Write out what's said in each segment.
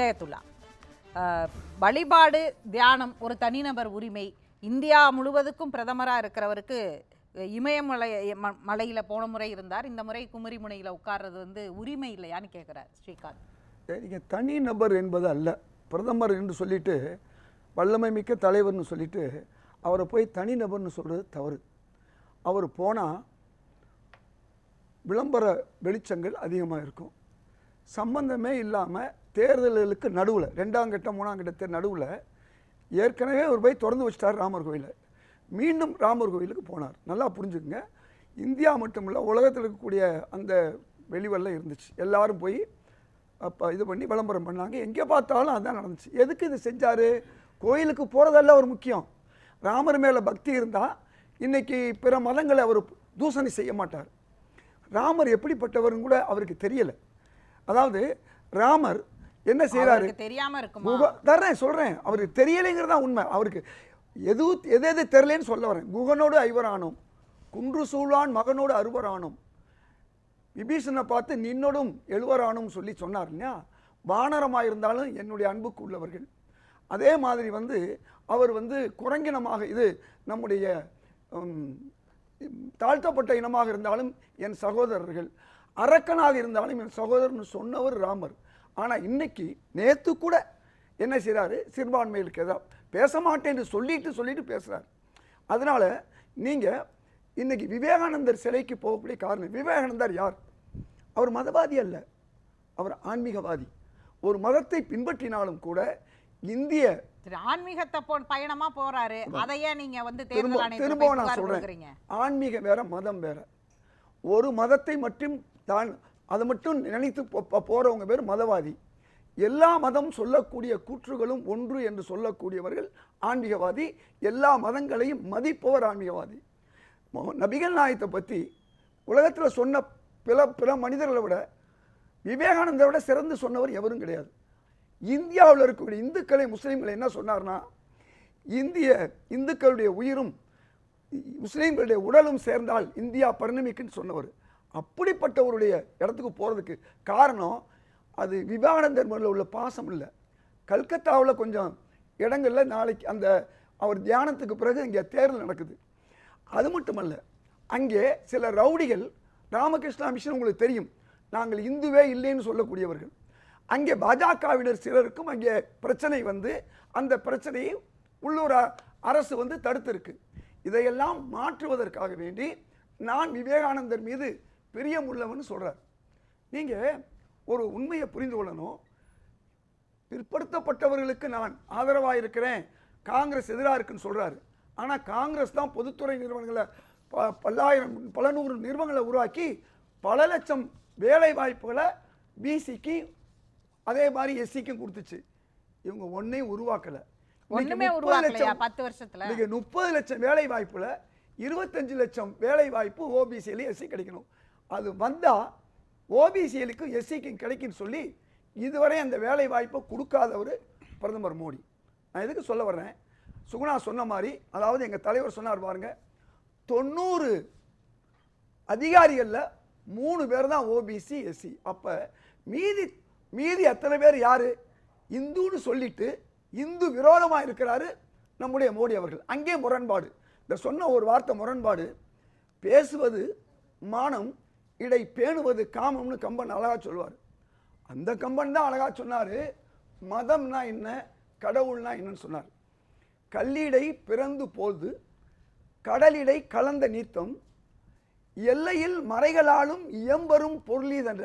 ஹிதாயத்துல்லா வழிபாடு தியானம் ஒரு தனிநபர் உரிமை. இந்தியா முழுவதுக்கும் பிரதமராக இருக்கிறவருக்கு இமயமலை ம- போன முறை இருந்தார். இந்த முறை குமரி முனையில் உட்கார்றது வந்து உரிமை இல்லையான்னு கேட்குறார் ஸ்ரீகாந்த். நீங்கள் தனிநபர் என்பது அல்ல. பிரதமர் என்று சொல்லிட்டு வல்லமை மிக்க தலைவர்னு சொல்லிட்டு அவரை போய் தனிநபர்னு சொல்கிறது தவறு. அவர் போனால் விளம்பர வெளிச்சங்கள் அதிகமாக இருக்கும். சம்பந்தமே இல்லாமல் தேர்தல்களுக்கு நடுவில் ரெண்டாம் கட்டம் மூணாம் கட்டத்து நடுவில் ஏற்கனவே அவர் போய் திறந்து வச்சிட்டார் ராமர் கோயிலை. மீண்டும் ராமர் கோயிலுக்கு போனார். நல்லா புரிஞ்சுக்குங்க. இந்தியா மட்டும் இல்லை உலகத்தில் இருக்கக்கூடிய அந்த வெளிவெல்லாம் இருந்துச்சு. எல்லாரும் போய் அப்போ இது பண்ணி விளம்பரம் பண்ணாங்க. எங்கே பார்த்தாலும் அதான் நடந்துச்சு. எதுக்கு இது செஞ்சார்? கோயிலுக்கு போகிறதெல்லாம் ஒரு முக்கியம். ராமர் மேலே பக்தி இருந்தால் இன்றைக்கி பிற மதங்களை அவர் தூசணி செய்ய மாட்டார். ராமர் எப்படிப்பட்டவருன்னு கூட அவருக்கு தெரியலை. அதாவது ராமர் என்ன செய்கிறாரு அவருக்கு தெரியாம இருக்குமா? குக தர்றேன் சொல்கிறேன் அவருக்கு தெரியலைங்கிறது தான் உண்மை. அவருக்கு எது எது எது தெரியலேன்னு சொல்ல வரேன். குகனோடு ஐவரானோம். குன்று சூழான் மகனோடு அறுவரானோம். விபீஷணனை பார்த்து நின்னோடும் எழுவரானும் சொல்லி சொன்னார் இல்லையா? வானரமாக இருந்தாலும் என்னுடைய அன்புக்கு உள்ளவர்கள். அதே மாதிரி வந்து அவர் வந்து குரங்கினமாக இது நம்முடைய தாழ்த்தப்பட்ட இனமாக இருந்தாலும் என் சகோதரர்கள். அரக்கனாக இருந்தாலும் என் சகோதரர்னு சொன்னவர் ராமர். ஆனால் இன்னைக்கு நேத்து கூட என்ன செய்கிறாரு சிறுபான்மைகளுக்கு எதாவது பேச மாட்டேன்னு சொல்லிட்டு சொல்லிட்டு பேசுகிறார் அதனால் நீங்கள் இன்னைக்கு விவேகானந்தர் சிலைக்கு போகக்கூடிய காரணம் விவேகானந்தர் யார்? அவர் மதவாதி அல்ல. அவர் ஆன்மீகவாதி. ஒரு மதத்தை பின்பற்றினாலும் கூட இந்திய ஆன்மீகத்தை போ பயணமா போறாரு. அதையே நீங்க வந்து திரும்ப திரும்ப நான் சொல்றேன். ஆன்மீகம் வேற மதம் வேற. ஒரு மதத்தை மட்டும் தான் அதை மட்டும் நினைத்து போகிறவங்க பேர் மதவாதி. எல்லா மதம் சொல்லக்கூடிய கூற்றுகளும் ஒன்று என்று சொல்லக்கூடியவர்கள் ஆன்மீகவாதி. எல்லா மதங்களையும் மதிப்பவர் ஆன்மீகவாதி. நபிகள் நாயத்தை பற்றி உலகத்தில் சொன்ன பிற பிற மனிதர்களை விட விவேகானந்தரை விட சிறந்து சொன்னவர் எவரும் கிடையாது. இந்தியாவில் இருக்கக்கூடிய இந்துக்களை முஸ்லீம்களை என்ன சொன்னார்னா இந்திய இந்துக்களுடைய உயிரும் முஸ்லீம்களுடைய உடலும் சேர்ந்தால் இந்தியா பரிணமிக்குன்னு சொன்னவர். அப்படிப்பட்டவருடைய இடத்துக்கு போகிறதுக்கு காரணம் அது விவேகானந்தர் மேல உள்ள பாசம் இல்லை. கல்கத்தாவில் கொஞ்சம் இடங்களில் நாளைக்கு அந்த அவர் தியானத்துக்கு பிறகு இங்கே தேர்தல் நடக்குது. அது மட்டுமல்ல அங்கே சில ரவுடிகள் ராமகிருஷ்ணா மிஷன் உங்களுக்கு தெரியும் நாங்கள் இந்துவே இல்லைன்னு சொல்லக்கூடியவர்கள். அங்கே பாஜகவினர் சிலருக்கும் அங்கே பிரச்சனை வந்து அந்த பிரச்சனையை உள்ளூர் அரசு வந்து தடுத்திருக்கு. இதையெல்லாம் மாற்றுவதற்காக வேண்டி நான் விவேகானந்தர் மீது பிரியம் உள்ளவன் சொல்றார். நீங்க ஒரு உண்மையை புரிந்து கொள்ளணும். பிற்படுத்தப்பட்டவர்களுக்கு நான் ஆதரவாக இருக்கிறேன். காங்கிரஸ் எதிராக இருக்குன்னு சொல்றாரு. ஆனா காங்கிரஸ் தான் பொதுத்துறை நிறுவனங்களை ப- பல்லாயிரம் பல நூறு நிறுவனங்களை உருவாக்கி பல லட்சம் வேலை வாய்ப்புகளை பிசிக்கு அதே மாதிரி எஸ்சிக்கும் கொடுத்துச்சு. இவங்க ஒன்றையும் உருவாக்கல. இன்னைக்கு ஒண்ணுமே 30 உருவாக்கலையா லட்சம் பத்து வருஷத்துல? இன்னைக்கு முப்பது லட்சம் வேலை வாய்ப்புல இருபத்தஞ்சு லட்சம் வேலை வாய்ப்பு ஓபிசியில எஸ்சி கிடைக்கணும். அது வந்தால் ஓபிசிகளுக்கும் எஸ்சிக்கும் கிடைக்குன்னு சொல்லி இதுவரை அந்த வேலை வாய்ப்பை கொடுக்காதவர் பிரதமர் மோடி. நான் எதுக்கு சொல்ல வர்றேன்? சுகுணா சொன்ன மாதிரி அதாவது எங்கள் தலைவர் சொன்னார் பாருங்க தொண்ணூறு அதிகாரிகளில் மூணு பேர் தான் ஓபிசி எஸ்சி அப்போ மீதி மீதி அத்தனை பேர் யார்? இந்துன்னு சொல்லிட்டு இந்து விரோதமாக இருக்கிறாரு நம்முடைய மோடி அவர்கள். அங்கே முரண்பாடு. இந்த சொன்ன ஒரு வார்த்தை முரண்பாடு. பேசுவது மானம் இடை பேணுவது காமம்னு கம்பன் அழகாக சொல்வார் அந்த கம்பன் தான் அழகாக சொன்னார். மதம்னா என்ன? கடவுள்னா என்னன்னு சொன்னார். கல்லிடை பிறந்து போது கடலிடை கலந்த நீத்தம் எல்லையில் மறைகளாலும் இயம்பரும் பொருளிதன்ற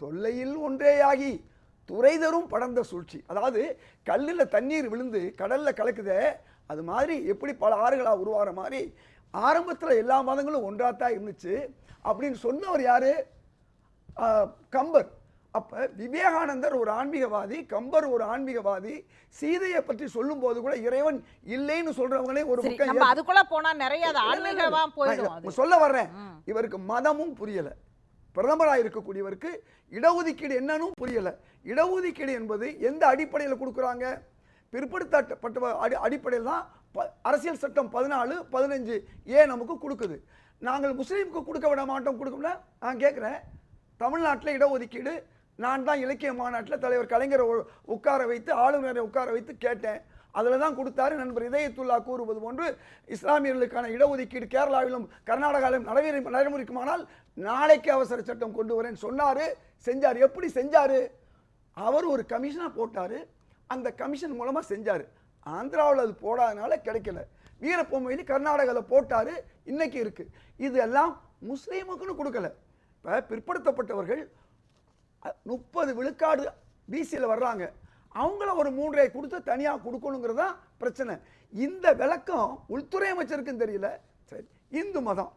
தொல்லையில் ஒன்றேயாகி துறைதரும் படர்ந்த சூழ்ச்சி. அதாவது கல்லில் தண்ணீர் விழுந்து கடலில் கலக்குதே அது மாதிரி எப்படி பல ஆறுகளாக உருவாகிற மாதிரி ஆரம்பத்தில் எல்லா மதங்களும் ஒன்றாத்தான் இருந்துச்சு. அப்படின்னு சொன்னவர் யாரு? கம்பர். அப்ப விவேகானந்தர் ஒரு ஆன்மீகவாதி கம்பர் ஒரு ஆன்மீகவாதி சீதையை பற்றி சொல்லும்போது கூட இறைவன் இல்லைன்னு சொல்றவங்களே ஒரு பக்கம் அதுக்குள்ள போனா நிறைய சொல்ல வர்றேன். இவருக்கு மதமும் புரியல. பிரதமராக இருக்கக்கூடியவருக்கு இடஒதுக்கீடு என்னன்னு புரியல. இடஒதுக்கீடு என்பது எந்த அடிப்படையில் கொடுக்குறாங்க? பிற்படுத்தப்பட்ட அடி அடிப்படையில் தான் ப- அரசியல் சட்டம் பதினாலு பதினஞ்சு ஏ நமக்கு கொடுக்குது. நாங்கள் முஸ்லீமுக்கு கொடுக்க விட மாட்டோம் கொடுக்கல நான் கேட்குறேன் தமிழ்நாட்டில் இடஒதுக்கீடு நான் தான் இலக்கிய மாநாட்டில் தலைவர் கலைஞரை உட்கார வைத்து ஆளுநரை உட்கார வைத்து கேட்டேன். அதில் தான் கொடுத்தாரு நண்பர் இதயத்துல்லா கூறுவது போன்று இஸ்லாமியர்களுக்கான இடஒதுக்கீடு கேரளாவிலும் கர்நாடகாவிலும் நடைமுறை நடைமுறைக்குமானால் நாளைக்கு அவசர சட்டம் கொண்டு வரேன்னு சொன்னார். செஞ்சார். எப்படி செஞ்சார்? அவர் ஒரு கமிஷனாக போட்டார். அந்த கமிஷன் மூலமாக செஞ்சார். ஆந்திராவில் அது போடாதனால கிடைக்கல. வீரப்பொம்மையில் கர்நாடகாவில் போட்டார் இன்னைக்கு இருக்கு. இதெல்லாம் முஸ்லீமுக்குன்னு கொடுக்கல. இப்போ பிற்படுத்தப்பட்டவர்கள் முப்பது விழுக்காடு பிசியில் வர்றாங்க. அவங்கள ஒரு மூன்றரை கொடுத்து தனியாக கொடுக்கணுங்கிறது தான் பிரச்சனை. இந்த விளக்கம் உள்துறை அமைச்சருக்கும் தெரியல. சரி இந்து மதம்.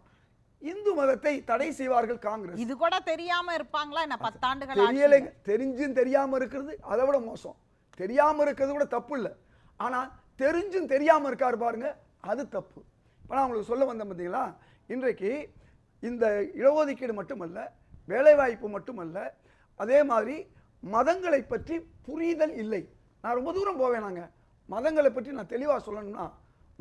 இந்து மதத்தை தடை செய்வார்கள் காங்கிரஸ். இது கூட தெரியாம இருப்பாங்களா? என்ன பத்தாண்டுகள் தெரியலைங்க? தெரிஞ்சும் தெரியாம இருக்கிறது அதை விட மோசம். தெரியாம இருக்கிறது கூட தப்பு இல்லை. ஆனால் தெரிஞ்சும் தெரியாமல் இருக்கார் பாருங்க அது தப்பு. இப்போ நான் உங்களுக்கு சொல்ல வந்தேன் பார்த்தீங்களா இன்றைக்கு இந்த இடஒதுக்கீடு மட்டுமல்ல வேலைவாய்ப்பு மட்டுமல்ல அதே மாதிரி மதங்களை பற்றி புரிதல் இல்லை. நான் ரொம்ப தூரம் போவேன் நாங்கள் மதங்களை பற்றி நான் தெளிவாக சொல்லணும்னா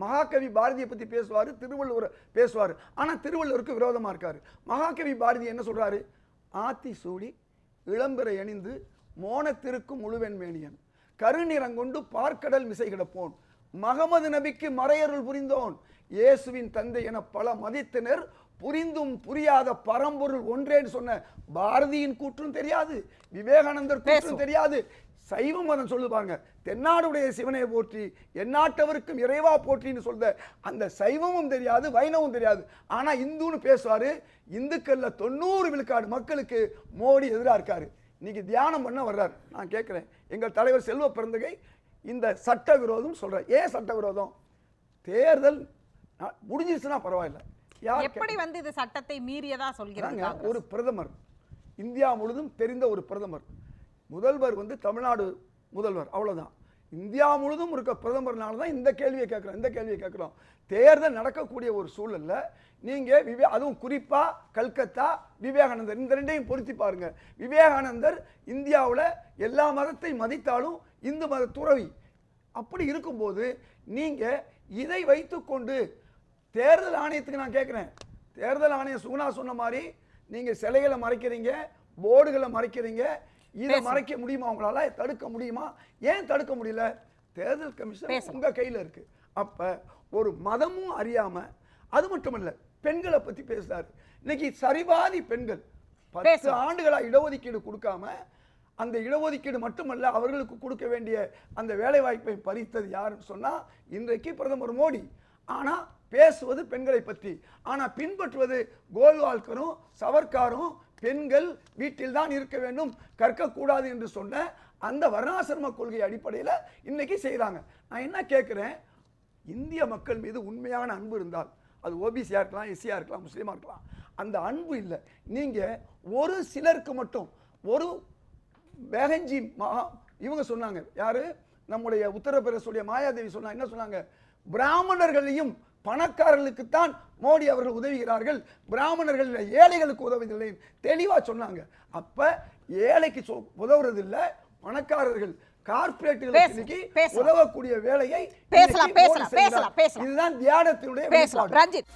மகாகவி பாரதியை பற்றி பேசுவார் திருவள்ளுவர் பேசுவார். ஆனால் திருவள்ளுவருக்கு விரோதமாக இருக்கார். மகாகவி பாரதி என்ன சொல்கிறாரு ஆத்தி சூடி இளம்பிறை அணிந்து மோனத்திருக்கும் முழுவெண் மேனியன். கருநிறங்கொண்டு பார்க்கடல் மிசை கிடப்போன். மகமது நபிக்கு மறையருள் புரிந்தோன். இயேசுவின் தந்தை என பல மதித்தினர். புரிந்தும் புரியாத பரம்பொருள் ஒன்றேன்னு சொன்ன பாரதியின் கூற்றும் தெரியாது விவேகானந்தர் கூற்றும். தெரியாது. சைவ மதம் சொல்லு பாருங்க தென்னாடுடைய சிவனை போற்றி எந்நாட்டவருக்கும் இறைவா போற்றின்னு சொல்ற அந்த சைவமும் தெரியாது வைணவம் தெரியாது. ஆனா இந்துன்னு பேசுவாரு இந்துக்கள்ல தொண்ணூறு விழுக்காடு மக்களுக்கு மோடி எதிரா இருக்காரு. இன்னைக்கு தியானம் பண்ண வர்றாரு. நான் கேட்கிறேன். எங்கள் தலைவர் செல்வ பிறந்தகை இந்த சட்ட விரோதம் சொல்றார். ஏன் சட்ட விரோதம்? தேர்தல் முடிஞ்சிருச்சுன்னா பரவாயில்ல. யார் எப்படி வந்து இது சட்டத்தை மீறியதா சொல்கிறாங்க ஒரு பிரதமர். இந்தியா முழுதும் தெரிந்த ஒரு பிரதமர். முதல்வர் வந்து தமிழ்நாடு முதல்வர். அவ்வளவுதான். இந்தியா முழுதும் இருக்க பிரதமர்னால தான் இந்த கேள்வியை கேட்குறோம் இந்த கேள்வியை கேட்குறோம். தேர்தல் நடக்கக்கூடிய ஒரு சூழல்ல நீங்கள் விவே அதுவும் குறிப்பாக கல்கத்தா விவேகானந்தர் இந்த ரெண்டையும் பொருத்தி பாருங்கள் விவேகானந்தர் இந்தியாவில் எல்லா மதத்தை மதித்தாலும் இந்து மத துறவி. அப்படி இருக்கும்போது நீங்கள் இதை வைத்துக்கொண்டு தேர்தல் ஆணையத்துக்கு நான் கேட்குறேன். தேர்தல் ஆணையம் சுகுணா சொன்ன மாதிரி நீங்கள் சிலைகளை மறைக்கிறீங்க போர்டுகளை மறைக்கிறீங்க இதை. மறைக்க முடியுமா உங்களால? தடுக்க முடியுமா? ஏன் தடுக்க முடியல? தேர்தல் கமிஷன். உங்க கையில இருக்கு. அப்ப ஒரு மதமும் அறியாம அது மட்டும் இல்ல பெண்களை பத்தி பேசுறாரு. இன்னைக்கு சரிபாதி பெண்கள் பத்து. ஆண்டுகளா இடஒதுக்கீடு கொடுக்காம அந்த இடஒதுக்கீடு மட்டுமல்ல அவர்களுக்கு கொடுக்க வேண்டிய அந்த வேலை வாய்ப்பை பறித்தது யாருன்னு சொன்னா இன்றைக்கு பிரதமர் மோடி. ஆனா பேசுவது பெண்களை பற்றி. ஆனா பின்பற்றுவது கோல்வால்கரும் சவர்காரும் பெண்கள் வீட்டில் தான் இருக்க வேண்டும் கற்கக்கூடாது என்று சொன்ன அந்த வர்ணாசிரம கொள்கை அடிப்படையில் இன்னைக்கு செய்கிறாங்க நான் என்ன கேட்குறேன் இந்திய மக்கள் மீது உண்மையான அன்பு இருந்தால் அது ஓபிசியாக இருக்கலாம் எஸ்சியாக இருக்கலாம் முஸ்லீமாக இருக்கலாம் அந்த அன்பு இல்லை. நீங்கள் ஒரு சிலருக்கு மட்டும் ஒரு வேகஞ்சி மகா இவங்க சொன்னாங்க யார்? நம்முடைய உத்தரப்பிரதேசுடைய மாயாதேவி சொன்னாங்க என்ன சொன்னாங்க? பிராமணர்களையும் பணக்காரர்களுக்குத்தான் மோடி அவர்கள் உதவுகிறார்கள் பிராமணர்கள் ஏழைகளுக்கு உதவுவதில்லை தெளிவா சொன்னாங்க அப்ப ஏழைக்கு சொ- உதவுறது இல்ல பணக்காரர்கள் கார்ப்பரேட்டுகளுக்கு. உதவக்கூடிய வேலையை பேசலாம், பேசலாம். பேசலாம், பேசலாம். இதுதான் தியானத்தினுடைய. ரஞ்சித்